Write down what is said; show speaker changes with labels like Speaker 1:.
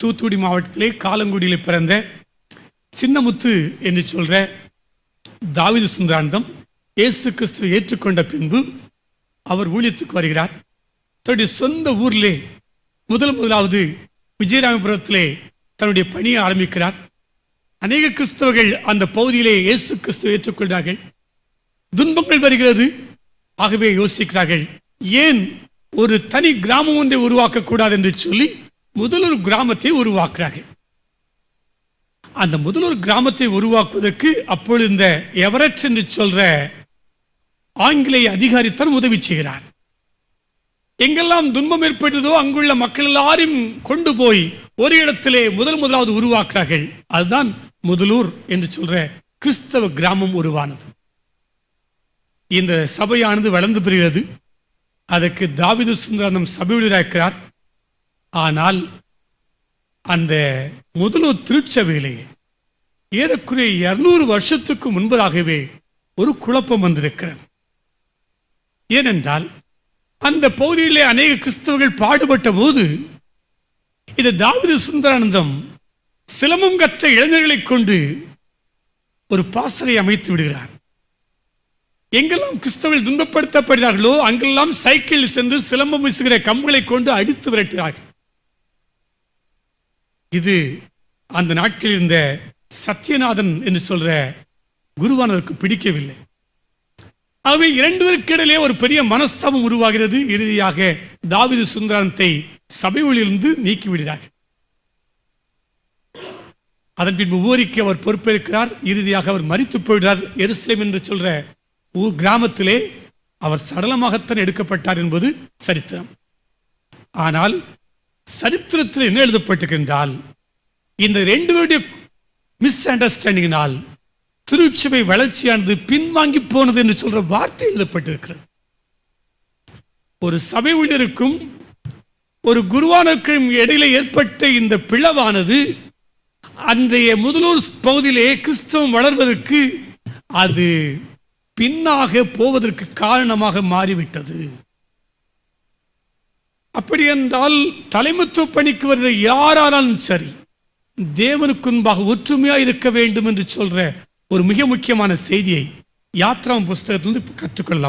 Speaker 1: தூத்துக்குடி மாவட்டத்திலே காலங்குடியில் பிறந்த சின்னமுத்து என்று சொல்கிற தாவிது சுந்தரானந்தம் இயேசு கிறிஸ்து ஏற்றுக்கொண்ட பின்பு அவர் ஊழியத்துக்கு வருகிறார். தன்னுடைய சொந்த ஊரிலே முதல் முதலாவது விஜயராமபுரத்திலே தன்னுடைய பணியை ஆரம்பிக்கிறார். அநேக கிறிஸ்தவர்கள் அந்த பகுதியிலே இயேசு கிறிஸ்துவை ஏற்றுக்கொள்கிறார்கள். துன்பங்கள் வருகிறது. ஆகவே யோசிக்கிறார்கள் ஏன் ஒரு தனி கிராமம் ஒன்றை உருவாக்கக்கூடாது என்று சொல்லி முதலொரு கிராமத்தை உருவாக்குறார்கள் அந்த முதலொரு கிராமத்தை உருவாக்குவதற்கு அப்பொழுது இந்த எவரெட் என்று சொல்ற ஆங்கிலேய அதிகாரித்தான் உதவி செய்கிறார். எங்கெல்லாம் துன்பம் ஏற்பட்டதோ அங்குள்ள மக்கள் எல்லாரையும் கொண்டு போய் ஒரு இடத்திலே முதல் முதலாவது உருவாக்குறார்கள். அதுதான் முதலூர் என்று சொல்ற கிறிஸ்தவ கிராமம் உருவானது. இந்த சபையானது வளர்ந்து பெறுகிறது. அதற்கு தாவிது சுந்தரம் சபை இருக்கிறார். ஆனால் அந்த முதலூர் திருச்சபையிலே ஏறக்குறைய இருநூறு வருஷத்துக்கு முன்பதாகவே ஒரு குழப்பம் வந்திருக்கிறது. ஏனென்றால் அந்த பகுதியிலே அநேக கிறிஸ்தவர்கள் பாடுபட்ட போது இந்த தாவிது சுந்தரானந்தம் சிலம்பம் கற்ற இளைஞர்களை கொண்டு ஒரு பாசறை அமைத்து விடுகிறார். எங்கெல்லாம் கிறிஸ்தவர்கள் துன்பப்படுத்தப்படுகிறார்களோ அங்கெல்லாம் சைக்கிளில் சென்று சிலம்பம் வீசுகிற கம்புகளை கொண்டு அடித்து விரட்டுகிறார்கள். இது அந்த நாட்களில் இருந்த சத்யநாதன் என்று சொல்ற குருவானவருக்கு பிடிக்கவில்லை. ஆகவே இரண்டு பேருக்கு ஒரு பெரிய மனஸ்தாபம் உருவாகிறது. இறுதியாக தாவிது சுந்தரத்தை சபை ஒளியிலிருந்து நீக்கிவிடுகிறார்கள் அதன் பின் ஊரிக்கு அவர் பொறுப்பேற்கிறார். இறுதியாக அவர் மறித்து போயிடுறார் எருசலேம் என்று சொல்ற ஊர் கிராமத்திலே அவர் சடலமாகத்தான் எடுக்கப்பட்டார் என்பது சரித்திரம். ஆனால் சரித்திரத்தில் என்ன எழுதப்பட்டிருக்கின்றால் இந்த ரெண்டு பேருடைய மிஸ் அண்டர்ஸ்டாண்டிங்கினால் திருச்சபை வளர்ச்சியானது பின்வாங்கி போனது என்று சொல்ற வார்த்தை எழுதப்பட்டிருக்கிறது. ஒரு சபை ஊழியருக்கும் ஒரு குருவானுக்கும் இடையில ஏற்பட்ட இந்த பிளவானது அன்றைய முதலூர் பகுதியிலே கிறிஸ்தவம் வளர்வதற்கு அது பின்னாக போவதற்கு காரணமாக மாறிவிட்டது. அப்படி என்றால் தலைமைத்துவ பணிக்கு வருகிற யாராலும் சரி. தேவனுக்கு முன்பாக ஒற்றுமையாக இருக்க வேண்டும் என்று சொல்ற ஒரு மிக முக்கியமான செய்தியை யாத்ராம் புஸ்தகத்திலிருந்து கற்றுக்கொள்ளலாம்.